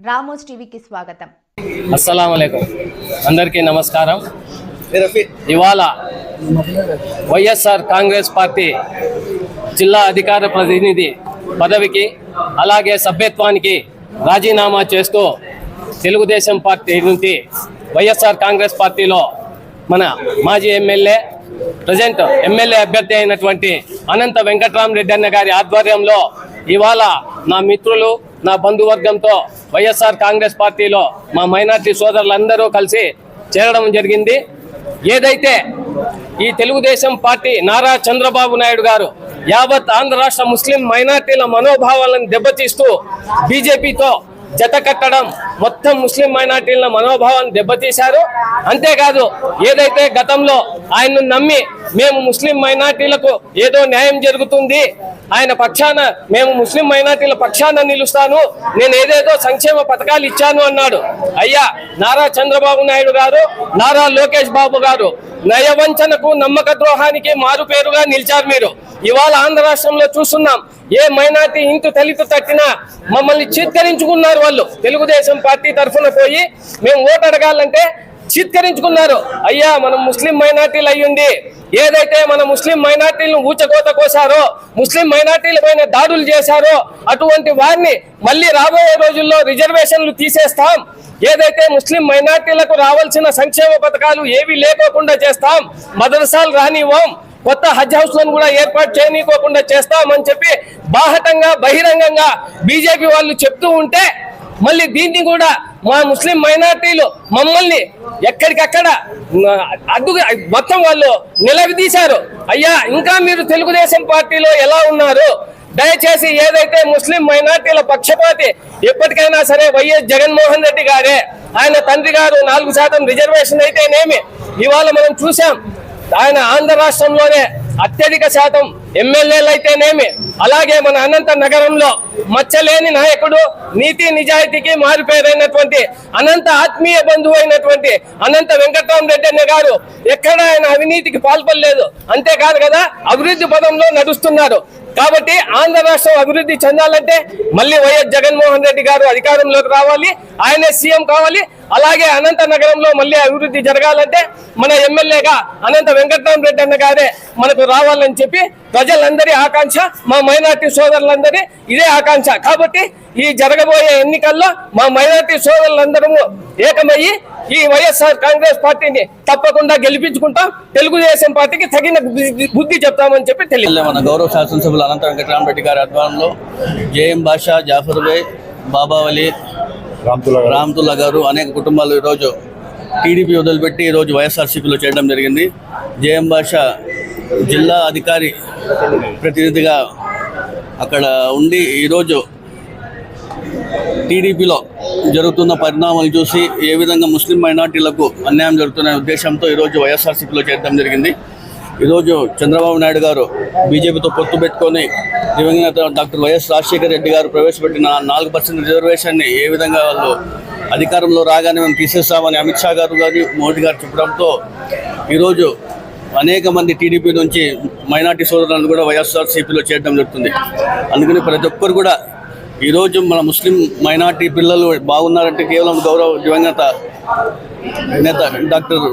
Ramos టీవీకి స్వాగతం. అస్సలం అందరికీ నమస్కారం. ఇవాళ వైఎస్ఆర్ కాంగ్రెస్ పార్టీ జిల్లా అధికార ప్రతినిధి పదవికి అలాగే సభ్యత్వానికి రాజీనామా చేస్తూ తెలుగుదేశం పార్టీ నుంచి వైఎస్ఆర్ కాంగ్రెస్ పార్టీలో మన మాజీ ఎమ్మెల్యే ప్రజెంట్ ఎమ్మెల్యే అభ్యర్థి అయినటువంటి అనంత వెంకట్రామరెడ్డి అన్న గారి ఆధ్వర్యంలో ఇవాళ నా మిత్రులు నా బంధువర్గంతో వైఎస్ఆర్ కాంగ్రెస్ పార్టీలో మా మైనార్టీ సోదరులందరూ కలిసి చేరడం జరిగింది. ఏదైతే ఈ తెలుగుదేశం పార్టీ నారా చంద్రబాబు నాయుడు గారు యావత్ ఆంధ్ర రాష్ట్ర ముస్లిం మైనార్టీల మనోభావాలను దెబ్బతీస్తూ బీజేపీతో జత కట్టడం మొత్తం ముస్లిం మైనార్టీల మనోభావాన్ని దెబ్బతీశారు. అంతేకాదు ఏదైతే గతంలో ఆయన్ను నమ్మి మేము ముస్లిం మైనార్టీలకు ఏదో న్యాయం జరుగుతుంది ఆయన పక్షాన మేము ముస్లిం మైనార్టీల పక్షాన నిలుస్తాను నేను ఏదేదో సంక్షేమ పథకాలు ఇచ్చాను అన్నాడు. అయ్యా నారా చంద్రబాబు నాయుడు గారు నారా లోకేష్ బాబు గారు నయవంచనకు నమ్మక ద్రోహానికి మారు పేరుగా నిలిచారు మీరు. ఇవాళ ఆంధ్ర రాష్ట్రంలో చూస్తున్నాం ఏ మైనార్టీ ఇంటి తలిత తట్టినా మమ్మల్ని చిత్కరించుకున్నారు వాళ్ళు. తెలుగుదేశం పార్టీ తరఫున పోయి మేము ఓటు అడగాలంటే చిత్కరించుకున్నారు. అయ్యా మనం ముస్లిం మైనార్టీలు అయ్యుండి ఏదైతే మన ముస్లిం మైనార్టీలను ఊచకోత కోసారో ముస్లిం మైనార్టీల పైన దాడులు చేశారో అటువంటి వారిని మళ్ళీ రాబోయే రోజుల్లో రిజర్వేషన్లు తీసేస్తాం. ఏదైతే ముస్లిం మైనార్టీలకు రావాల్సిన సంక్షేమ పథకాలు ఏవి లేకోకుండా చేస్తాం మదరసాలు రానివ్వం కొత్త హజ్ హౌస్లను కూడా ఏర్పాటు చేయనీకోకుండా చేస్తామని చెప్పి బాహటంగా బహిరంగంగా బీజేపీ వాళ్ళు చెప్తూ ఉంటే మళ్ళీ దీన్ని కూడా మా ముస్లిం మైనార్టీలు మమ్మల్ని ఎక్కడికక్కడ అడ్డుగా మొత్తం వాళ్ళు నిలవిదీశారు అయ్యా ఇంకా మీరు తెలుగుదేశం పార్టీలో ఎలా ఉన్నారు? దయచేసి ఏదైతే ముస్లిం మైనార్టీల పక్షపాతి ఎప్పటికైనా సరే వైఎస్ జగన్మోహన్ రెడ్డి గారే ఆయన తండ్రి గారు నాలుగు శాతం రిజర్వేషన్ అయితేనేమి ఇవాళ మనం చూసాం ఆయన ఆంధ్ర రాష్ట్రంలోనే అత్యధిక శాతం ఎమ్మెల్యేలు అయితేనేమి అలాగే మన అనంత నగరంలో మచ్చలేని నాయకుడు నీతి నిజాయితీకి మారిపోయినటువంటి అనంత ఆత్మీయ బంధువు అయినటువంటి అనంత వెంకటరామరెడ్డి అన్న గారు ఎక్కడ ఆయన అవినీతికి పాల్పడలేదు. అంతేకాదు కదా అభివృద్ధి పదంలో నడుస్తున్నారు. కాబట్టి ఆంధ్ర రాష్ట్రం అభివృద్ధి చెందాలంటే మళ్ళీ వైఎస్ జగన్మోహన్ రెడ్డి గారు అధికారంలోకి రావాలి ఆయనే సీఎం కావాలి అలాగే అనంత నగరంలో మళ్ళీ అభివృద్ధి జరగాలంటే మన ఎమ్మెల్యేగా అనంత వెంకటరామరెడ్డి అన్న గారే మనకు రావాలని చెప్పి ప్రజలందరి ఆకాంక్ష మా మైనార్టీ సోదరులందరి ఇదే ఆకాంక్ష. కాబట్టి ఈ జరగబోయే ఎన్నికల్లో మా మైనార్టీ సోదరులందరము ఏకమయ్యి ఈ వైఎస్ఆర్ కాంగ్రెస్ పార్టీని తప్పకుండా గెలిపించుకుంటాం. తెలుగుదేశం పార్టీకి తగిన బుద్ధి- చెప్తామని చెప్పి తెలియదు మన గౌరవ శాసనసభ్యులు అనంత వెంకటరామరెడ్డి గారి ఆధ్వర్యంలో జేఎం బాషా జాఫర్ బై బాబావలి రామ్తుల్లా గారు. అనేక కుటుంబాలు ఈరోజు టీడీపీ వదిలిపెట్టి ఈరోజు వైఎస్ఆర్సీపీలో చేయడం జరిగింది. జేఎం బాషా జిల్లా అధికారి ప్రతినిధిగా అక్కడ ఉండి ఈరోజు టీడీపీలో జరుగుతున్న పరిణామాలు చూసి ఏ విధంగా ముస్లిం మైనార్టీలకు అన్యాయం జరుగుతున్న ఉద్దేశంతో ఈరోజు వైఎస్ఆర్సీపీలో చేరడం జరిగింది. ఈరోజు చంద్రబాబు నాయుడు గారు బీజేపీతో పొత్తు పెట్టుకొని దివంగత డాక్టర్ వైఎస్ రాజశేఖర రెడ్డి గారు ప్రవేశపెట్టిన నాలుగు పర్సెంట్ రిజర్వేషన్ని ఏ విధంగా వాళ్ళు అధికారంలో రాగానే మేము తీసేస్తామని అమిత్ షా గారు గారు మోడీ గారు చెప్పడంతో ఈరోజు అనేక మంది టీడీపీ నుంచి మైనార్టీ సోదరులను కూడా వైఎస్ఆర్సీపీలో చేరడం జరుగుతుంది. అందుకని ప్రతి ఒక్కరు కూడా ఈరోజు మన ముస్లిం మైనార్టీ పిల్లలు బాగున్నారంటే కేవలం గౌరవ దివంగత నేత డాక్టర్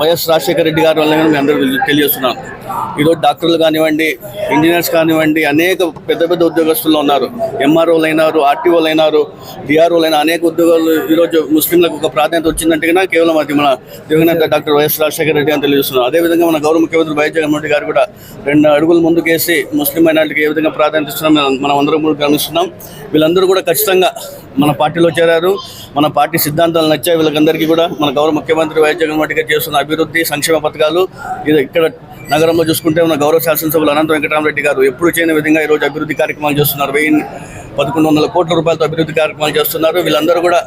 వైఎస్ రాజశేఖర రెడ్డి గారి వల్ల మేము అందరూ తెలియజేస్తున్నాం. ఈరోజు డాక్టర్లు కానివ్వండి ఇంజనీర్స్ కానివ్వండి అనేక పెద్ద పెద్ద ఉద్యోగస్తులు ఉన్నారు. ఎంఆర్ఓలు అయినారు ఆర్టీఓలు అయినారు డిఆర్ఓలు అయినా అనేక ఉద్యోగాలు ఈరోజు ముస్లింలకు ఒక ప్రాధాన్యత వచ్చిందంటే కేవలం అది మన దివంగత డాక్టర్ వైఎస్ రాజశేఖర రెడ్డి అని తెలియజేస్తున్నాం. అదేవిధంగా మన గౌరవ ముఖ్యమంత్రి వైఎస్ జగన్మోహన్ రెడ్డి గారు కూడా రెండు అడుగులు ముందుకేసి ముస్లిం మైనార్టీకి ఏ విధంగా ప్రాధాన్యత ఇస్తున్నాం మనం- మనం అందరం కూడా గమనిస్తున్నాం. వీళ్ళందరూ కూడా ఖచ్చితంగా మన పార్టీలో చేరారు. మన పార్టీ సిద్ధాంతాలు నచ్చాయి. వీళ్ళకందరికీ కూడా మన గౌరవ ముఖ్యమంత్రి వైఎస్ జగన్మోహన్ రెడ్డి గారు చేస్తున్న అభివృద్ధి సంక్షేమ పథకాలు ఇది ఇక్కడ నగరంలో చూసుకుంటే మన గౌరవ శాసనసభ్యులు అనంత వెంకటరామరెడ్డి గారు ఎప్పుడు చేయని విధంగా ఈరోజు అభివృద్ధి కార్యక్రమాలు చేస్తున్నారు. వెయ్యి పదకొండు వందల కోట్ల రూపాయలతో అభివృద్ధి కార్యక్రమాలు చేస్తున్నారు. వీళ్ళందరూ కూడా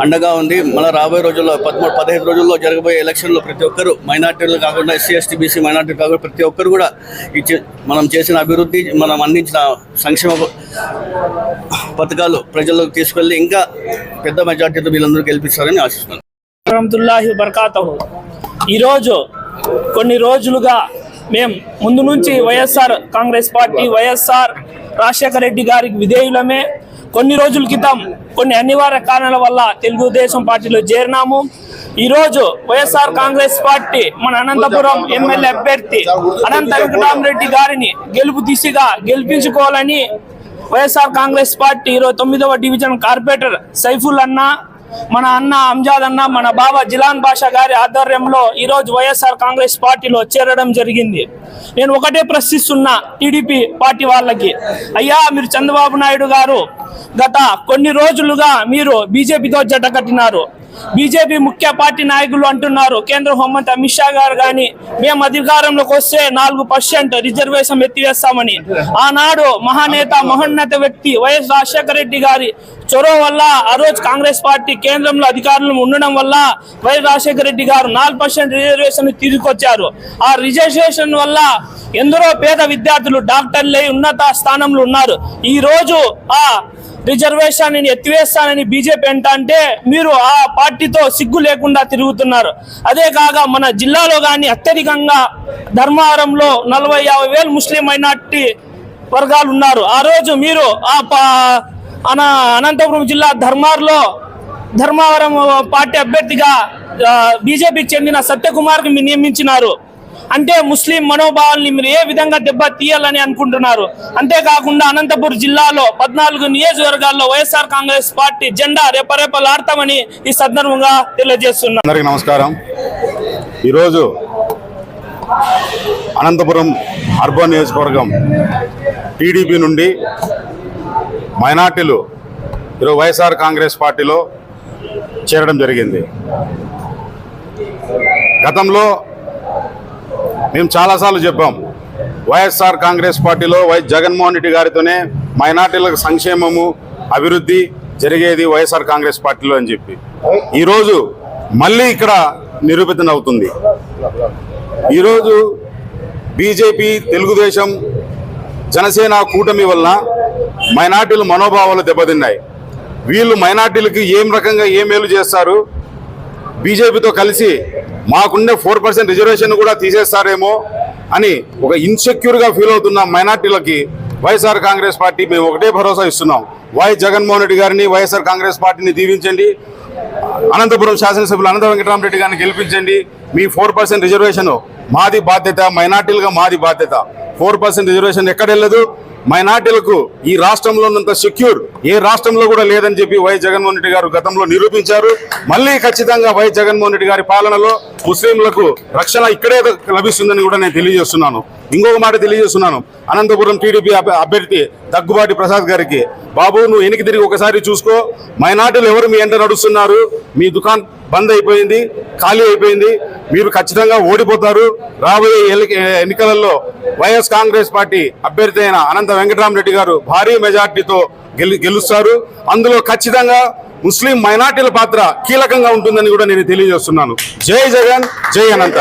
అండగా ఉంది మన రాబోయే రోజుల్లో పదమూడు పదహైదు రోజుల్లో జరగబోయే ఎలక్షన్లో ప్రతి ఒక్కరు మైనార్టీలు కాకుండా ఎస్సీ ఎస్టీ బీసీ మైనార్టీలు కాకుండా ప్రతి ఒక్కరు కూడా ఈ చే- మనం చేసిన అభివృద్ధి మనం అందించిన సంక్షేమ పథకాలు ప్రజల్లోకి తీసుకెళ్ళి ఇంకా పెద్ద మెజార్టీతో వీళ్ళందరూ గెలిపిస్తారని ఆశిస్తున్నాను. ఈరోజు కొన్ని రోజులుగా మేము ముందు నుంచి Y S R Congress party Y S R Rajasekhara Reddy గారికి విధేయులమే. కొన్ని రోజుల క్రితం కొన్ని అనివార్య కారణాల వల్ల తెలుగుదేశం పార్టీలో చేరినాము. ఈ రోజు వైఎస్ఆర్ కాంగ్రెస్ పార్టీ మన అనంతపురం ఎమ్మెల్యే అభ్యర్థి అనంత వెంకటరామరెడ్డి గారిని గెలుపు దిశగా గెలిపించుకోవాలని వైఎస్ఆర్ కాంగ్రెస్ పార్టీ ఇరవై తొమ్మిదవ డివిజన్ కార్పొరేటర్ సైఫుల్ అన్నా మన అన్న అంజాద్ అన్న మన బాబా జిలాన్ బాషా గారి ఆధ్వర్యంలో ఈరోజు వైఎస్ఆర్ కాంగ్రెస్ పార్టీలో చేరడం జరిగింది. నేను ఒకటే ప్రశ్నిస్తున్నా టీడీపీ పార్టీ వాళ్ళకి. అయ్యా మీరు చంద్రబాబు నాయుడు గారు గత కొన్ని రోజులుగా మీరు బీజేపీతో జట్ట కట్టినారు. బీజేపీ ముఖ్య పార్టీ నాయకులు అంటున్నారు. కేంద్ర హోంమంత్రి అమిత్ షా గారు కానీ మేము అధికారంలోకి వస్తే నాలుగు పర్సెంట్ రిజర్వేషన్ ఎత్తివేస్తామని. ఆనాడు మహానేత మహోన్నత వ్యక్తి వైఎస్ రాజశేఖర రెడ్డి గారి చొరవ వల్ల ఆ రోజు కాంగ్రెస్ పార్టీ కేంద్రంలో అధికారులు ఉండడం వల్ల వైఎస్ రాజశేఖర రెడ్డి గారు నాలుగు పర్సెంట్ రిజర్వేషన్ తీసుకొచ్చారు. ఆ రిజర్వేషన్ వల్ల ఎందరో పేద విద్యార్థులు డాక్టర్లై ఉన్నత స్థానంలో ఉన్నారు. ఈ రోజు ఆ రిజర్వేషన్ ఎత్తివేస్తానని బీజేపీ అంట అంటే మీరు ఆ పార్టీతో సిగ్గు లేకుండా తిరుగుతున్నారు. అదే కాక మన జిల్లాలో కానీ అత్యధికంగా ధర్మవరంలో నలభై యాభై వేలు ముస్లిం మైనార్టీ వర్గాలు ఉన్నారు. ఆ రోజు మీరు ఆ పా- అన అనంతపురం జిల్లా ధర్మార్లో ధర్మవరం పార్టీ అభ్యర్థిగా బీజేపీకి చెందిన సత్యకుమార్కి నియమించినారు. అంటే ముస్లిం మనోభావాల్ని మీరు ఏ విధంగా దెబ్బ తీయాలని అనుకుంటున్నారు? అంతేకాకుండా అనంతపురం జిల్లాలో పద్నాలుగు నియోజకవర్గాల్లో వైఎస్ఆర్ కాంగ్రెస్ పార్టీ జెండా రేపరేపలాడతామని ఈ సందర్భంగా తెలియజేస్తున్నా. అందరికీ నమస్కారం. ఈరోజు అనంతపురం అర్బన్ నియోజకవర్గం టీడీపీ నుండి మైనార్టీలు ఈరోజు వైఎస్ఆర్ కాంగ్రెస్ పార్టీలో చేరడం జరిగింది. గతంలో మేము చాలాసార్లు చెప్పాం. వైఎస్ఆర్ కాంగ్రెస్ పార్టీలో వై జగన్మోహన్ రెడ్డి గారితోనే మైనార్టీలకు సంక్షేమము అభివృద్ధి జరిగేది వైఎస్ఆర్ కాంగ్రెస్ పార్టీలో అని చెప్పి. ఈరోజు మళ్ళీ ఇక్కడ నిరూపితం అవుతుంది. ఈరోజు బీజేపీ తెలుగుదేశం జనసేన కూటమి వలన మైనార్టీల మనోభావాలు దెబ్బతిన్నాయి. వీళ్ళు మైనార్టీలకి ఏం రకంగా ఏ మేలు చేస్తారు? బీజేపీతో కలిసి మాకుండే ఫోర్ పర్సెంట్ రిజర్వేషన్ కూడా తీసేస్తారేమో అని ఒక ఇన్సెక్యూర్గా ఫీల్ అవుతున్న మైనార్టీలకి వైఎస్ఆర్ కాంగ్రెస్ పార్టీ మేము ఒకటే భరోసా ఇస్తున్నాం. వై జగన్మోహన్ రెడ్డి గారిని వైఎస్ఆర్ కాంగ్రెస్ పార్టీని దీవించండి. అనంతపురం శాసనసభ్యులు అనంత వెంకటరామరెడ్డి గారిని గెలిపించండి. మీ ఫోర్ పర్సెంట్ రిజర్వేషన్ మాది బాధ్యత మైనార్టీలుగా మాది బాధ్యత. ఫోర్ పర్సెంట్ రిజర్వేషన్ ఎక్కడ వెళ్ళదు? మైనార్టీలకు ఈ రాష్ట్రంలో ఉన్నంత సెక్యూర్ ఏ రాష్ట్రంలో కూడా లేదని చెప్పి వై జగన్మోహన్ రెడ్డి గారు గతంలో నిరూపించారు. మళ్ళీ ఖచ్చితంగా వై జగన్మోహన్ రెడ్డి గారి పాలనలో ముస్లింలకు రక్షణ ఇక్కడే లభిస్తుందని కూడా నేను తెలియజేస్తున్నాను. ఇంకొక మాట తెలియజేస్తున్నాను. అనంతపురం టీడీపీ అభ్యర్థి దగ్గుబాటి ప్రసాద్ గారికి. బాబు నువ్వు వెనక్కి తిరిగి ఒకసారి చూసుకో. మైనార్టీలు ఎవరు మీ ఎంట నడుస్తున్నారు? మీ దుకాణం బంద్ అయిపోయింది ఖాళీ అయిపోయింది. మీరు ఖచ్చితంగా ఓడిపోతారు. రాబోయే ఎన్నికలలో వైఎస్ కాంగ్రెస్ పార్టీ అభ్యర్థి అయిన అనంత వెంకటరామరెడ్డి గారు భారీ మెజార్టీతో గెలుస్తారు. అందులో ఖచ్చితంగా ముస్లిం మైనార్టీల పాత్ర కీలకంగా ఉంటుందని కూడా నేను తెలియజేస్తున్నాను. జై జగన్ జై అనంత.